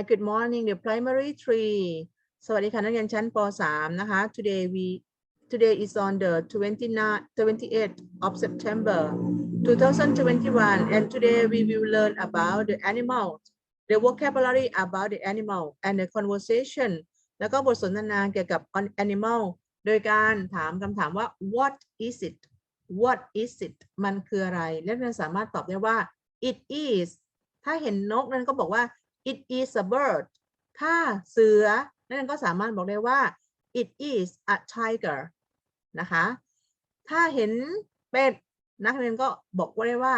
Hi good morning the primary three สวัสดีค่ะนักเรียนชั้นป .3 นะคะ today we today is on the 29 28th of September 2021 and today we will learn about the animals the vocabulary about the animal and the conversation แล้วก็บทสนทนาเกี่ยวกับ animal โดยการถามคำถามว่า what is it what is it มันคืออะไร และนักเรียนสามารถตอบได้ว่า it is ถ้าเห็นนกนั้นก็บอกว่า it is a bird ถ้าเสือนักเรียนก็สามารถบอกได้ว่า it is a tiger นะคะ ถ้าเห็นเป็ดนักเรียนก็บอกว่าได้ว่า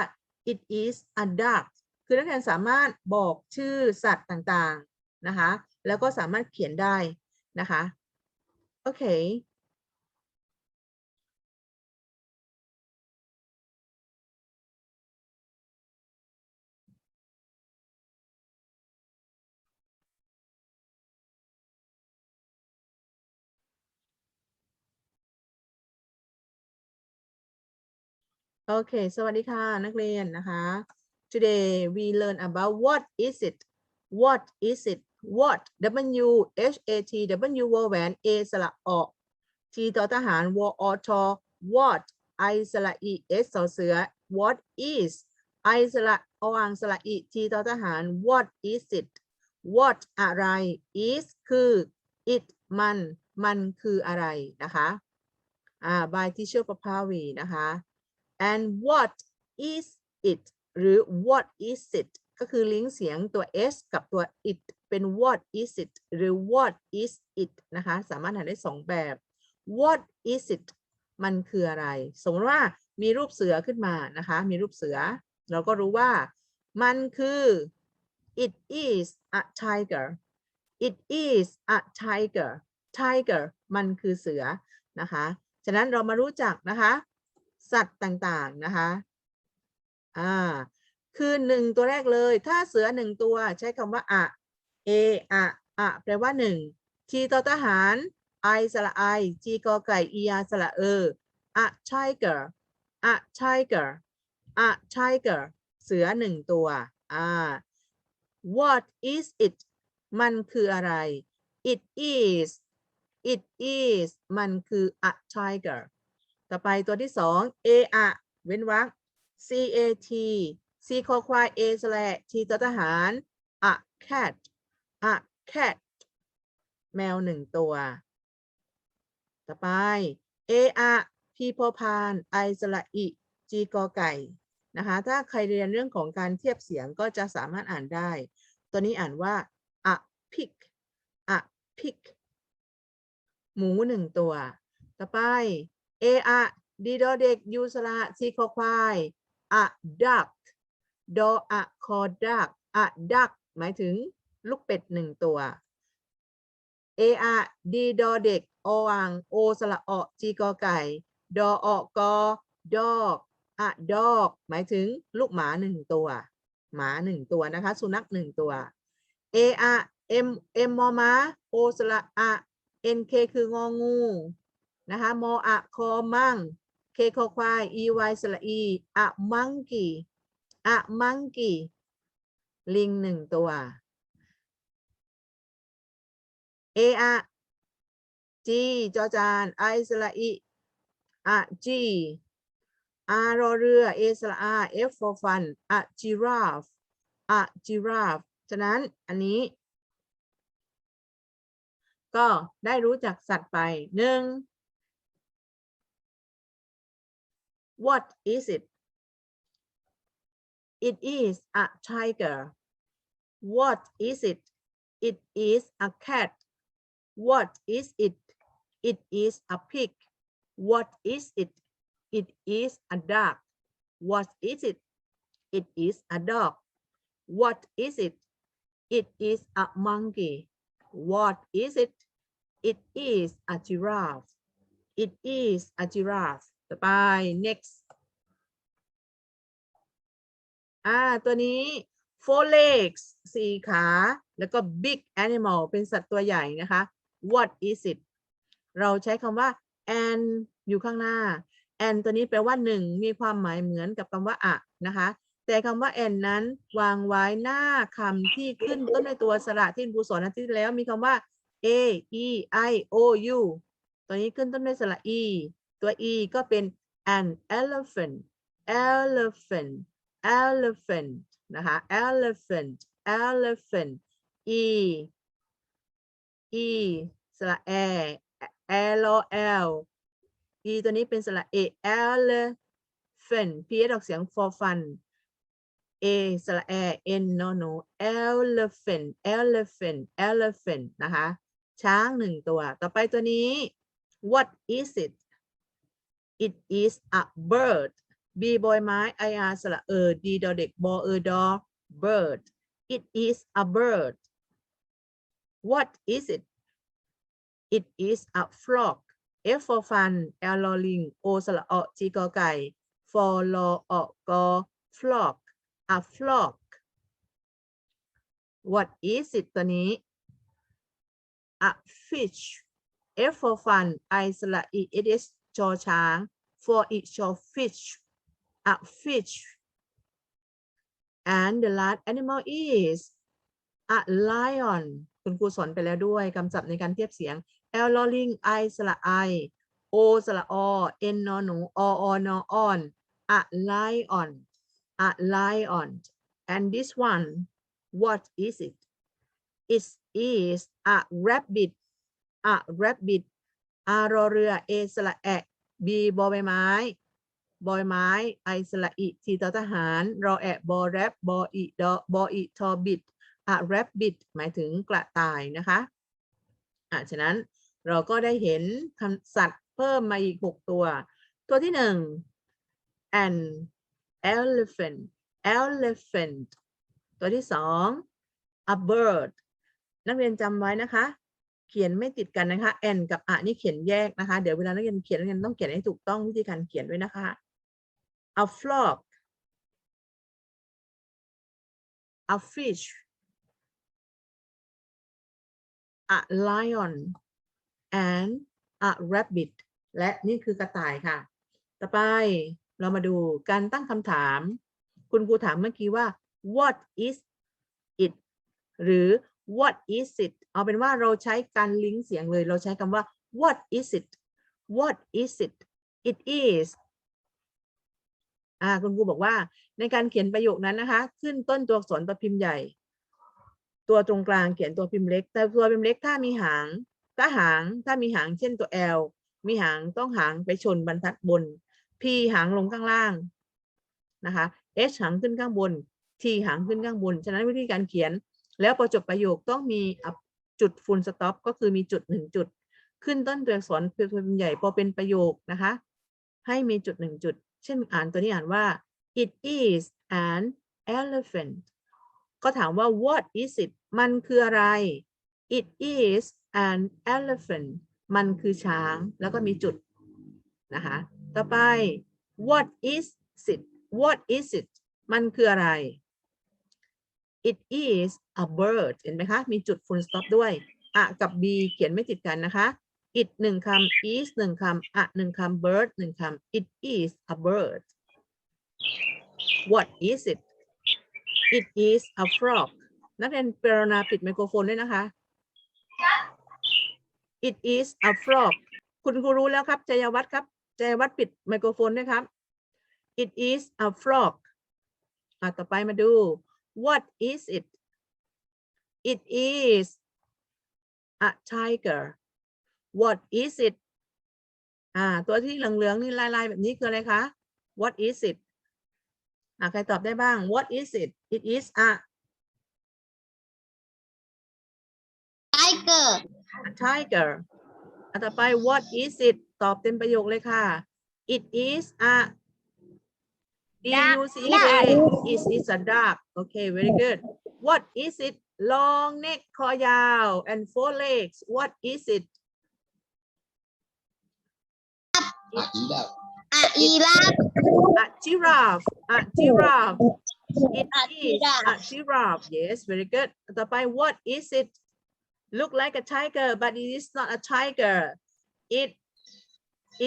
it is a duck คือนักเรียนสามารถบอกชื่อสัตว์ต่างๆนะคะ แล้วก็สามารถเขียนได้นะคะ โอเค โอเคสวัสดีค่ะนักเรียนนะคะ today we learn about what is it what is it what w h a t w วอแหวน a สระออก t ต่อทหารวอท what i สระ e s สอเสือ what is i สระออ่างสระ e t ต่อทหาร what is it what อะไร is คือ it มัน มันคืออะไรนะคะ อ่า by teacher ประภาวีนะคะ and what is it หรือ what is it ก็คือลิงก์เสียงตัว s กับตัว it เป็น what is it หรือ what is it นะคะ สามารถหาได้สองแบบ what is it มันคืออะไร สมมติว่ามีรูปเสือขึ้นมานะคะ มีรูปเสือ เราก็รู้ว่ามันคือ it is a tiger it is a tiger tiger มันคือเสือนะคะ ฉะนั้นเรามารู้จักนะคะ สัตว์ต่างๆนะคะอ่าคือหนึ่งตัวแรกเลย ถ้าเสือหนึ่งตัวใช้คำว่าอะ a ออะอะแปลว่าหนึ่งทีต่อทหาร i สระ i g กอไก่ e r สระเออ a tiger a tiger a tiger เสือหนึ่งตัวอ่า what is it มันคืออะไร it is it is มันคือ a tiger ต่อไปตัวที่สอง a อะเว้นวรรค c a t c คอควาย a สระ t ตัวทหาร a cat a cat แมวหนึ่งตัว ต่อไป a อะ p พอพาน i สระอิ g กอไก่ นะคะ ถ้าใครเรียนเรื่องของการเทียบเสียงก็จะสามารถอ่านได้ ตัวนี้อ่านว่า a pig a pig หมูหนึ่งตัว ต่อไป เออะดีดอเด็กยูสระซีคอควายอะดักดออะคอดักอะดักหมายถึงลูกเป็ดหนึ่งตัวเออะดีดอเด็กอวังโอสระออจีกอไก่ดออกอดอกอะดอก หมายถึงลูกหมาหนึ่งตัว หมาหนึ่งตัวนะคะ สุนัขหนึ่งตัวเออะเอ็มเอ็มมอมาโอสระอะเอ็นเคคืององู นะคะมออะคอมังเคคอควาย e y สระอีอะมังกีอะมังกีลิงหนึ่งตัวเออะจีจอจานไอสระอีอะจีอารอเรือเอสระอาเอฟฟอร์ฟันอะจิราฟอะจิราฟฉะนั้นอันนี้ ก็ได้รู้จักสัตว์ไปหนึ่ง What is it? It is a tiger. What is it? It is a cat. What is it? It is a pig. What is it? It is a duck. What is it? It is a dog. What is it? It is a monkey. What is it? It is a giraffe. It is a giraffe. ต่อไป next อ่า ตัวนี้ four legs สี่ขา แล้วก็ big animal เป็นสัตว์ตัวใหญ่นะคะ what is it เราใช้คำว่า and อยู่ข้างหน้า and ตัวนี้แปลว่าหนึ่งมีความหมายเหมือนกับคำว่าอะนะคะ แต่คำว่า and นั้นวางไว้หน้าคำที่ขึ้นต้นในตัวสระที่ครูสอนอาทิตย์ที่แล้วมีคำว่า a e i o u ตัวนี้ขึ้นต้นด้วยสระ e ตัว e ก็เป็น an elephant elephant elephant นะคะ elephant elephant e e สระ a l l e ตัวนี้เป็นสระ a elephant p s ออกเสียง for fun a สระ a n no no elephant elephant elephant นะคะ ช้างหนึ่งตัว ต่อไปตัวนี้ what is it it is a bird b บอยไม้ i r สระเออ d ดอเด็กบอเออดอ bird it is a bird what is it it is a frog f for fun l ลอลิง o สระออ g กอไก่ for ลอออกอ flock a flock what is it ตัวนี้ a fish F for fun I สระ E it is ชอช้าง for it ชอ fish a fish and the last animal is a lion คุณครูสอนไปแล้วด้วยคำศัพท์ในการเทียบเสียง L ลอลิง I สระ I O สระอ N นอหนู O O นอ on a lion a lion and this one what is it it is a rabbit a rabbit อารอเรือ a สระแอ b บอใบไม้ บอยไม้ i สระอิทีตอทหาร รอแอะบอแรปบออิดอบออิทอบิดอะ rabbit หมายถึงกระต่ายนะคะอะฉะนั้นเราก็ได้เห็นคำสัตว์เพิ่มมาอีก 6 ตัว ตัวที่หนึ่ง an elephant elephant ตัวที่สอง a bird นักเรียนจำไว้นะคะ เขียนไม่ติดกันนะคะ n กับ a นี่เขียนแยกนะคะ เดี๋ยวเวลานักเรียนเขียนนักเรียนต้องเขียนให้ถูกต้องวิธีการเขียนด้วยนะคะ a flock a fish a lion and a rabbit และนี่คือกระต่ายค่ะ ต่อไปเรามาดูการตั้งคำถาม คุณครูถามเมื่อกี้ว่า what is it หรือ what is it เอาเป็นว่าเราใช้การลิงก์เสียงเลย เราใช้คำว่า what is it what is it it is อ่าคุณครูบอกว่าในการเขียนประโยคนั้นนะคะ ขึ้นต้นตัวอักษรตัวพิมพ์ใหญ่ ตัวตรงกลางเขียนตัวพิมพ์เล็ก แต่ตัวพิมพ์เล็กถ้ามีหางถ้าหางถ้ามีหางเช่นตัว L มีหางต้องหางไปชนบรรทัดบน P หางลงข้างล่างนะคะ H หางขึ้นข้างบน T หางขึ้นข้างบน ฉะนั้นวิธีการเขียน แล้วพอจบประโยคต้องมีจุดฟูลสต็อปก็คือมีจุดหนึ่งจุด ขึ้นต้นตัวอักษรตัวพิมใหญ่พอเป็นประโยคนะคะ ให้มีจุดหนึ่งจุด เช่นอ่านตัวนี้อ่านว่า it is an elephant ก็ถามว่า what is it มันคืออะไร it is an elephant มันคือช้างแล้วก็มีจุดนะคะ ต่อไป what is it what is it มันคืออะไร it is a bird เห็นไหมคะ มีจุด full stop ด้วยอะกับ b เขียนไม่ติดกันนะคะ it หนึ่งคำ is หนึ่งคำอะหนึ่งคำ bird หนึ่งคำ it is a bird what is it it is a frog นักเรียนเปรณาปิดไมโครโฟนด้วยนะคะ it is a frog คุณครูรู้แล้วครับจยวัฒน์ครับจยวัฒน์ปิดไมโครโฟนด้วยครับ it is a frog อะต่อไปมาดู what is it it is a tiger what is it อ่า ตัวที่เหลืองๆนี่ลายๆแบบนี้คืออะไรคะ what is it อ่าใครตอบได้บ้าง what is it it is a tiger a tiger อันต่อไป what is it ตอบเต็มประโยคเลยค่ะ it is a D U C E A is is a duck okay very good what is it long neck คอยาว and four legs what is it a giraffe a giraffe a giraffe it A is a giraffe. giraffe yes very good ต่อไป what is it look like a tiger but it is not a tiger it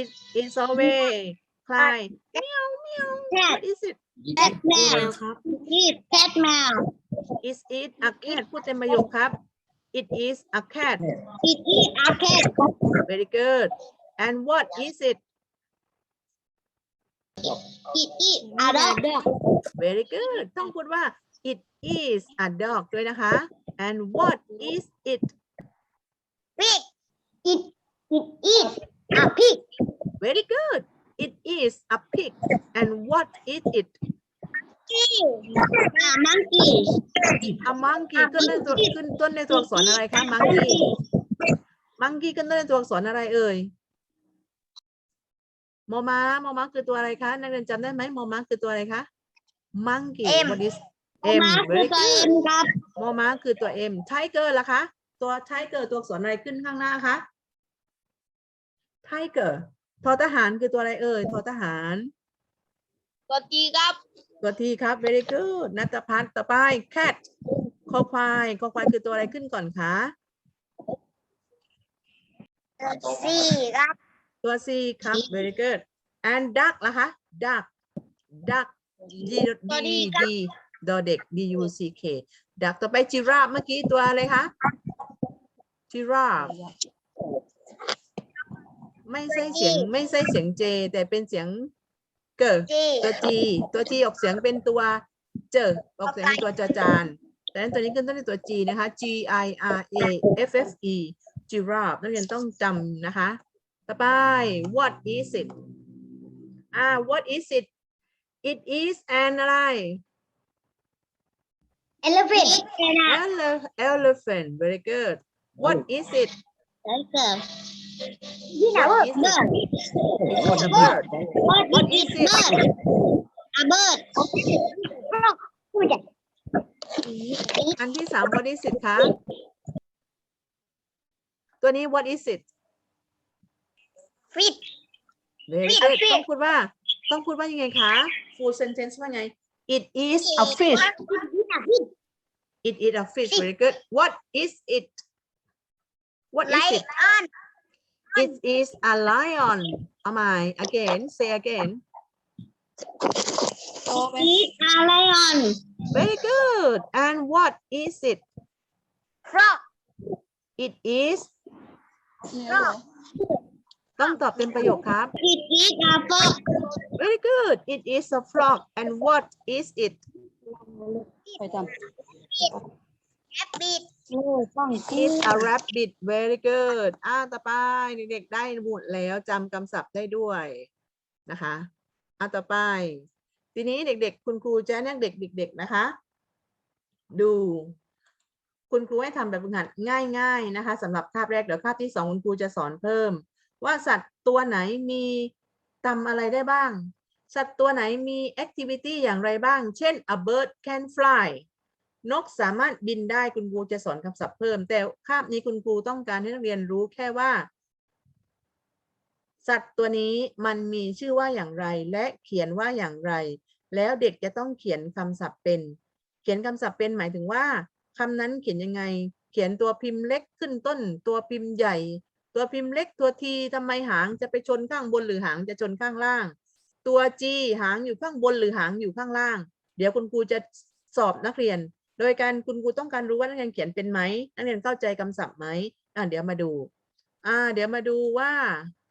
it is always cry meow meow what is it cat แมว ครับ is cat แมว is it a cat พูดเต็มประโยคครับ it is a cat it is a cat very good and what is it it is a dog very good ต้องพูดว่า it is a dog ด้วยนะคะ and what is it pig it it is a pig very good It is a pig and what is it a monkey a monkey ขึ้นต้นตัวขึ้นต้นในตัวอักษรอะไรคะ monkey monkey ขึ้นต้นในตัวอักษรอะไรเอ่ยมอม้ามอม้าคือตัวอะไรคะนักเรียนจำได้ไหมมอม้าคือตัวอะไรคะ monkey M what is ม้า M คือ very ตัว good เอ็มครับมอม้าคือตัว M tiger ล่ะคะ ตัว tiger ตัวอักษรอะไรขึ้นข้างหน้าคะ tiger ทอ ทหารคือตัวอะไรเอ่ยทอทหารตัวจีครับตัวทีครับ very good นัตพัฒน์ต่อไป cat คอควายคอควายคือตัวอะไรขึ้นก่อนคะ สี่ครับ ตัว C ครับ very good and duck ล่ะคะ duck duck D D D ดอเด็ก D U C K duck ต่อไป giraffe เมื่อกี้ตัวอะไรคะ giraffe ไม่ใช่เสียงไม่ใช่เสียง J แต่เป็นเสียงเกิดจีตัว G ตัว G ออกเสียงเป็นตัวเจอออกเสียงเป็นตัวจอจานดังนั้นตัวนี้ขึ้นต้นด้วยตัว G นะคะ G I R A F F E giraffe นักเรียนต้องจำนะคะ ต่อไป what is it อ่า what is it it is an อะไรเอลเฟนแค่นั้น Ele- elephant very good what is it แล้วเกิดที่ไหนว่า is เบิร์ด it's a bird What What is is it it? bird a bird พูดอะอันที่สาม what is it คะตัวนี้ what is it fish very Fish, good fish. ต้องพูดว่า ต้องพูดว่ายังไงคะ full sentence ว่าไง it is a fish it is a fish Fish. very good what is it what is it lion it is a lion เอาใหม่ again say again is a lion very good and what is it frog it is frog ต้องตอบเต็มประโยคครับ it is a frog very good it is a frog and what is it ไปจ rabbit it is a rabbit very good อ่าต่อไปเด็กๆได้หมดแล้วจำคำศัพท์ได้ด้วยนะคะอ่าต่อไป ทีนี้เด็ก ๆ คุณครูจะแนะเด็กเด็ก ๆ นะคะ ดู คุณครูให้ทำแบบฝึกหัดง่าย ๆ นะคะสำหรับคาบแรกเดี๋ยวคาบที่สองคุณครูจะสอนเพิ่ม ว่าสัตว์ตัวไหนมีทำอะไรได้บ้าง สัตว์ตัวไหนมี activity อย่างไรบ้าง เช่น a bird can fly นกสามารถบินได้คุณครูจะสอนคำศัพท์เพิ่ม แต่คาบนี้คุณครูต้องการให้นักเรียนรู้แค่ว่า สัตว์ตัวนี้มันมีชื่อว่าอย่างไร และเขียนว่าอย่างไร แล้วเด็กจะต้องเขียนคำศัพท์เป็น เขียนคำศัพท์เป็นหมายถึงว่าคำนั้นเขียนยังไง เขียนตัวพิมพ์เล็กขึ้นต้น ตัวพิมพ์ใหญ่ ตัวพิมพ์เล็กตัวทีทำไมหางจะไปชนข้างบนหรือหางจะชนข้างล่าง ตัวจีหางอยู่ข้างบนหรือหางอยู่ข้างล่าง เดี๋ยวคุณครูจะสอบนักเรียน โดยการคุณครูต้องการรู้ว่านักเรียนเขียนเป็นไหมนักเรียนเข้าใจคำศัพท์ไหมอ่าเดี๋ยวมาดูอ่าเดี๋ยวมาดูว่า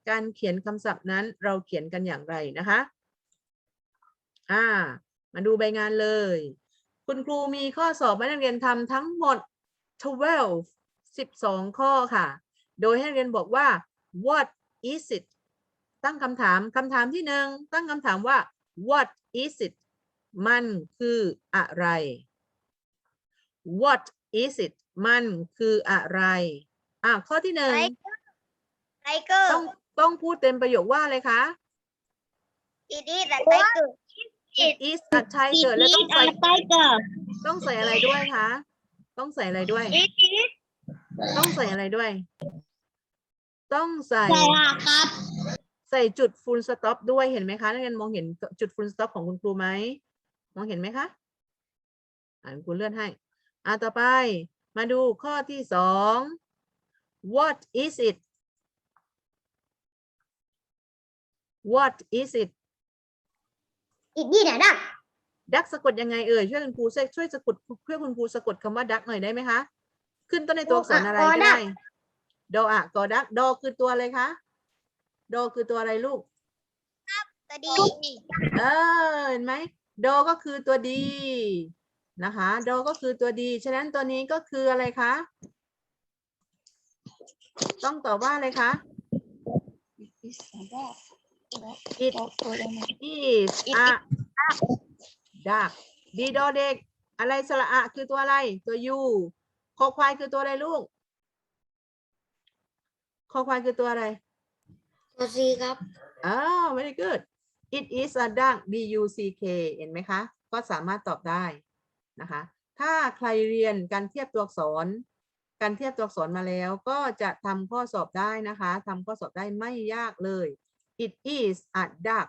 การเขียนคำศัพท์นั้นเราเขียนกันอย่างไรนะคะอ่ามาดูใบงานเลย คุณครูมีข้อสอบให้นักเรียนทำทั้งหมด 12 12 ข้อค่ะ โดยให้นักเรียนบอกว่า what is it ตั้งคำถามคำถามที่หนึ่งตั้งคำถามว่า what is it มันคืออะไร what is it มันคืออะไร อะข้อที่หนึ่ง tiger ต้องต้องพูดเต็มประโยคว่าอะไรคะ it is a tiger it is a tiger it แล้ว is ต้องใส่ a tiger ต้องใส่อะไรด้วยคะ ต้องใส่อะไรด้วย it is ต้องใส่อะไรด้วย ต้องใส่ใช่ค่ะครับ ใส่จุด full stop ด้วยเห็นไหมคะนักเรียนมองเห็นจุด full stop ของคุณครูไหม มองเห็นไหมคะ อ่านครูเลื่อนให้ อ่าต่อไปมาดูข้อที่สอง what is it what is it it is a duck ดักสะกดยังไงเอ่ยช่วยคุณครูช่วยช่วยสะกดเพื่อคุณครูสะกดคำว่าดักหน่อยได้ไหมคะ ขึ้นต้นในตัวอักษรอะไรก็ได้ดออะกอดักดอคือตัวอะไรคะดอคือตัวอะไรลูก ตัวดี เออเห็นไหมโดก็คือตัวดี นะคะโดก็คือตัวดี ฉะนั้นตัวนี้ก็คืออะไรคะ ต้องตอบว่าอะไรคะ it is a duck ดีดอเด็ก อะไรสระอะคือตัวอะไร ตัวยูคอควายคือตัวอะไรลูกคอควายคือตัวอะไรตัวซีครับอ้าว very good it is a duck d u c k เห็นไหมคะ ก็สามารถตอบได้ นะคะ ถ้าใครเรียนการเทียบตัวอักษร การเทียบตัวอักษรมาแล้วก็จะทำข้อสอบได้นะคะทำข้อสอบได้ไม่ยากเลย it is a duck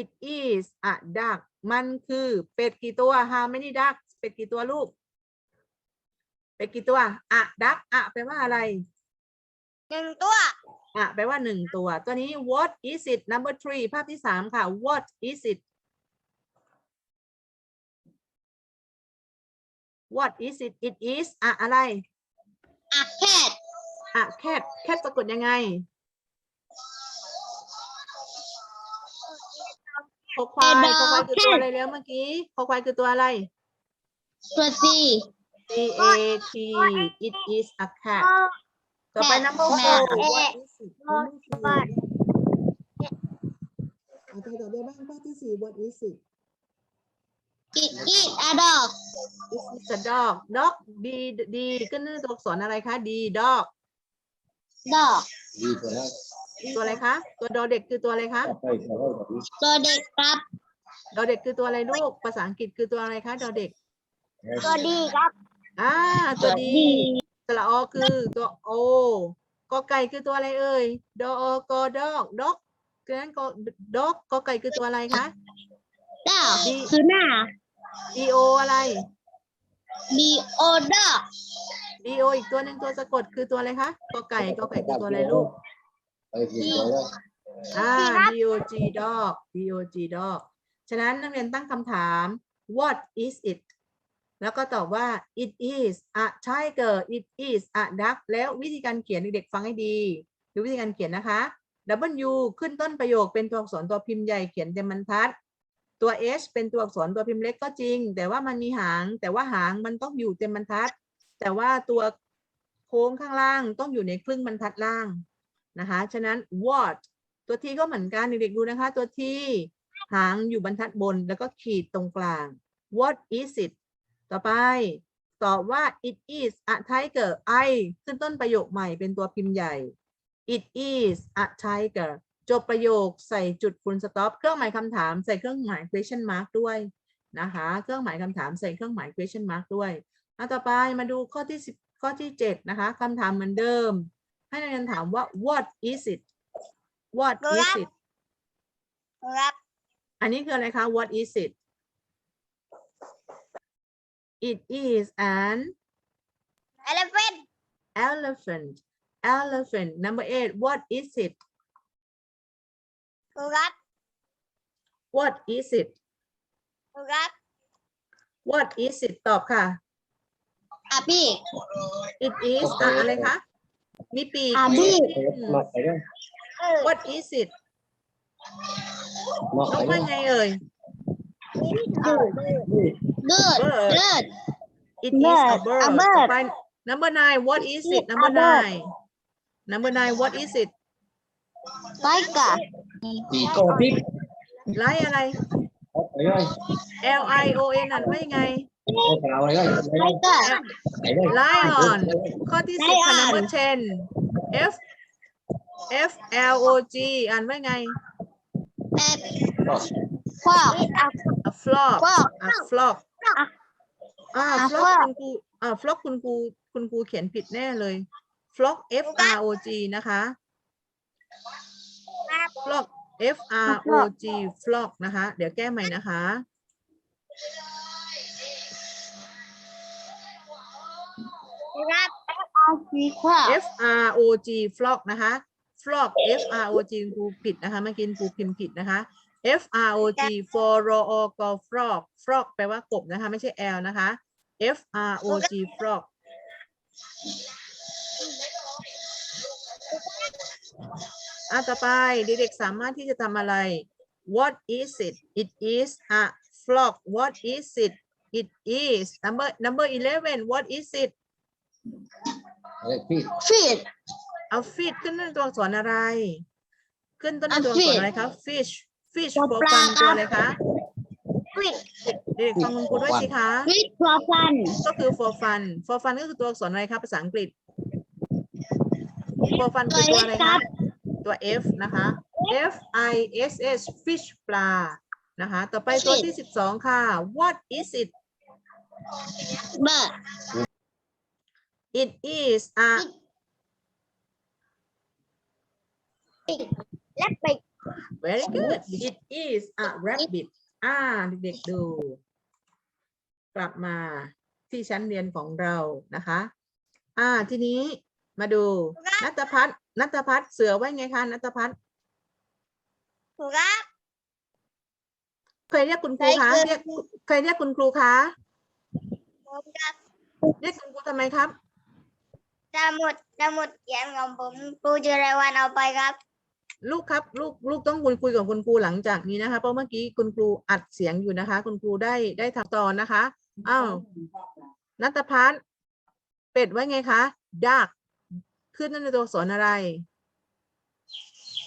it is a duck มันคือเป็ดกี่ตัว how many ducks เป็ดกี่ตัวลูก เป็ดกี่ตัวอะ duck อะแปลว่าอะไรหนึ่งตัวอะแปลว่าหนึ่งตัว ตัวนี้ what is it number three ภาพที่สามค่ะ what is it what is it it is อะอะไรอะแคทอะ cat cat สะกดยังไงคอควายคอควายคือตัวอะไรแล้วเมื่อกี้คอควายคือตัวอะไร ตัวซี C A T it is a cat ต่อไป number แม่ four แม่ what is it แม่เอาไปต่อได้บ้างข้อที่สี่ what is it อิดอีดอะดอก This is a dog dog D D ขึ้นด้วยตัวอักษรอะไรคะ D dog ดอกตัวอะไรคะ ตัวดอเด็กคือตัวอะไรคะตัวเด็กครับ ดอเด็กคือตัวอะไรลูก ภาษาอังกฤษคือตัวอะไรคะ ดอเด็ก ตัวดีครับ อ่า ตัวดี สระออคือตัวโอกอไก่คือตัวอะไรเอ่ย ดออกอดอกดอกฉะนั้นกอดอกกอไก่คือตัวอะไรคะดอกดี คือหน้า D O อะไรดีโอดอก D O อีกตัวหนึ่งตัวสะกดคือตัวอะไรคะกอไก่กอไก่คือตัวอะไรลูกอ่า dog dog dog dog ฉะนั้นนักเรียนตั้งคำถาม what is it แล้วก็ตอบว่า it is a tiger it is a duck แล้ววิธีการเขียนเด็กๆฟังให้ดีดูวิธีการเขียนนะคะ W ขึ้นต้นประโยคเป็นตัวอักษรตัวพิมพ์ใหญ่เขียนเต็มบรรทัด ตัว H เป็นตัวอักษรตัวพิมพ์เล็กก็จริง แต่ว่ามันมีหาง แต่ว่าหางมันต้องอยู่เต็มบรรทัด แต่ว่าตัวโค้งข้างล่างต้องอยู่ในครึ่งบรรทัดล่างนะคะ ฉะนั้น what ตัวทีก็เหมือนกันเด็กๆดูนะคะ ตัวทีหางอยู่บรรทัดบนแล้วก็ขีดตรงกลาง what is it ต่อไปตอบว่า it is a tiger I ขึ้นต้นประโยคใหม่เป็นตัวพิมพ์ใหญ่ it is a tiger จบประโยคใส่จุด full stop เครื่องหมายคำถามใส่เครื่องหมาย question mark ด้วยนะคะ เครื่องหมายคำถามใส่เครื่องหมาย question mark ด้วยอะต่อไปมาดูข้อที่สิบข้อที่เจ็ดนะคะคำถามเหมือนเดิม ให้นักเรียนถามว่า what is it what is it ครับอันนี้คืออะไรคะ what is it it is an เอลเฟน elephant elephant number eight what is it ครับ what is it ครับ what is it ตอบค่ะอะพี่ it is อะอะไรคะมีปีกอะพี่ อืม what is it ต้องว่าไงเอ่ยเดิด bird เดิด it is a Bird, bird a bird. ต่อไป number nine what is it It's a number bird. nine number nine what is it ไรกะปีโก้พิกไลท์อะไร ไปเลย L I O N อ่านว่ายังไง ไปเอาไปเลยไรกะไปเลย Lion ข้อที่สิบค่ะ Lion number ten F F L O G อ่านว่าไงแอบฟอก a flock ฟอก a flock อ่าอ่า flock flock คุณครูอ่า flock คุณครูคุณครูเขียนผิดแน่เลย flock F R O G นะคะ flock F R O G flock นะคะ เดี๋ยวแก้ใหม่นะคะ ครับฟีคว F R O G flock นะคะ flock F R O G ครูผิดนะคะเมื่อกี้ครูพิมพ์ผิดนะคะ F R O G for r o g frog frog แปลว่ากบนะคะ ไม่ใช่ L นะคะ F R O G frog อะต่อไปเด็กๆสามารถที่จะทำอะไร What is it It is a frog What is it It is number number eleven What is it เลขพี่ฟีดเอา fish ขึ้นต้นตัวอักษรอะไร ขึ้นต้นอะตัวอักษร fish อะไรคะ fish fish ตัวตัวปลาฟันตัวอะไรคะฟีดเด็กๆฟังคุณครูด้วยสิคะฟีดตัวฟันก็คือ for fun for fun ก็คือตัวอักษรอะไรครับภาษาอังกฤษ for fun คือตัวอะไรตัว F ครัคะบ ตัว F นะคะ F I S S fish ปลา นะคะ ต่อไปตัวที่สิบสองค่ะ what is it เบอร์ it is a และไป very good it is a rabbit อ่าเด็กๆดู กลับมาที่ชั้นเรียนของเรานะคะ อ่าทีนี้ มาดูนัตพัฒน์นัตพัฒน์เสือไว้ไงคะนัตพัฒน์ถูกครับเคยเรียกคุณครูคะใช่คือเรียกเคยเรียกคุณครูคะผมครับเรียกคุณครูทำไมครับสมุดสมุดเขียนของผมครูจิรวันเอาไปครับ ลูกครับ ลูกลูกต้องคุยคุยกับคุณครูหลังจากนี้นะคะเพราะเมื่อกี้คุณครูอัดเสียงอยู่นะคะ คุณครูได้ได้ทำตอนนะคะอ้าวนัตพัฒน์เป็ดไว้ไงคะดัก ขึ้นนั่นในตัวอักษรอะไร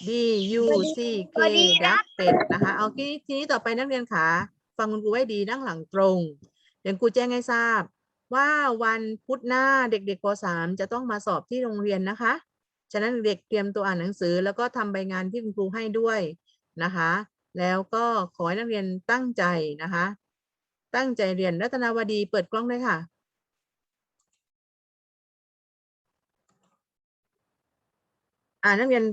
D U C K ดักเป็ดนะคะเอาทีทีนี้ต่อไปนักเรียนขาฟังคุณครูไว้ดีนั่งหลังตรงเดี๋ยวครูแจ้งให้ทราบ ว่าวันพุธหน้าเด็กๆป .3 จะต้องมาสอบที่โรงเรียนนะคะ ฉะนั้นเด็กเตรียมตัวอ่านหนังสือ แล้วก็ทำใบงานที่คุณครูให้ด้วยนะคะ แล้วก็ขอให้นักเรียนตั้งใจนะคะ ตั้งใจเรียนรัตนาวดีเปิดกล้องได้ค่ะ อ่านักเรียน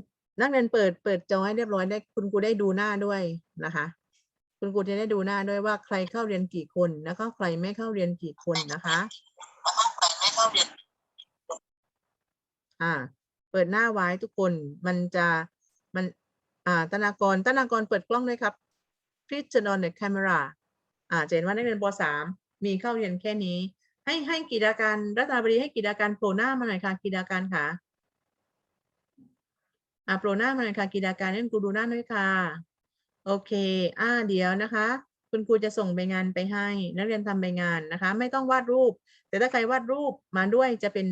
นักเรียนเปิดเปิดจอให้เรียบร้อยได้คุณครูได้ดูหน้าด้วยนะคะ คุณครูจะได้ดูหน้าด้วยว่าใครเข้าเรียนกี่คนแล้วก็ใครไม่เข้าเรียนกี่คนนะคะอ่า เปิดหน้าไว้ทุกคนมันจะมันอ่าตนากรตนากรเปิดกล้องด้วยครับ Please turn on the camera อ่าจะเห็นว่านักเรียนป .3 มีเข้าเรียนแค่นี้ ให้ให้กิจการรัตนาบดีให้กิจการโผล่หน้ามาหน่อยค่ะกิจการค่ะ อ่าโผล่หน้ามาหน่อยค่ะกิจการเล่นครูดูหน้าด้วยค่ะ โอเค อ่าเดี๋ยวนะคะ คุณครูจะส่งใบงานไปให้ นักเรียนทำใบงานนะคะ ไม่ต้องวาดรูป แต่ถ้าใครวาดรูปมาด้วยจะเป็น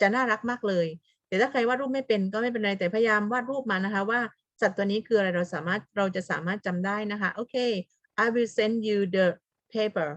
จะน่ารักมากเลย แต่ถ้าใครวาดรูปไม่เป็นก็ไม่เป็นไรแต่พยายามวาดรูปมานะคะว่าสัตว์ตัวนี้คืออะไรเราสามารถเราจะสามารถจำได้นะคะ โอเค I will send you the paper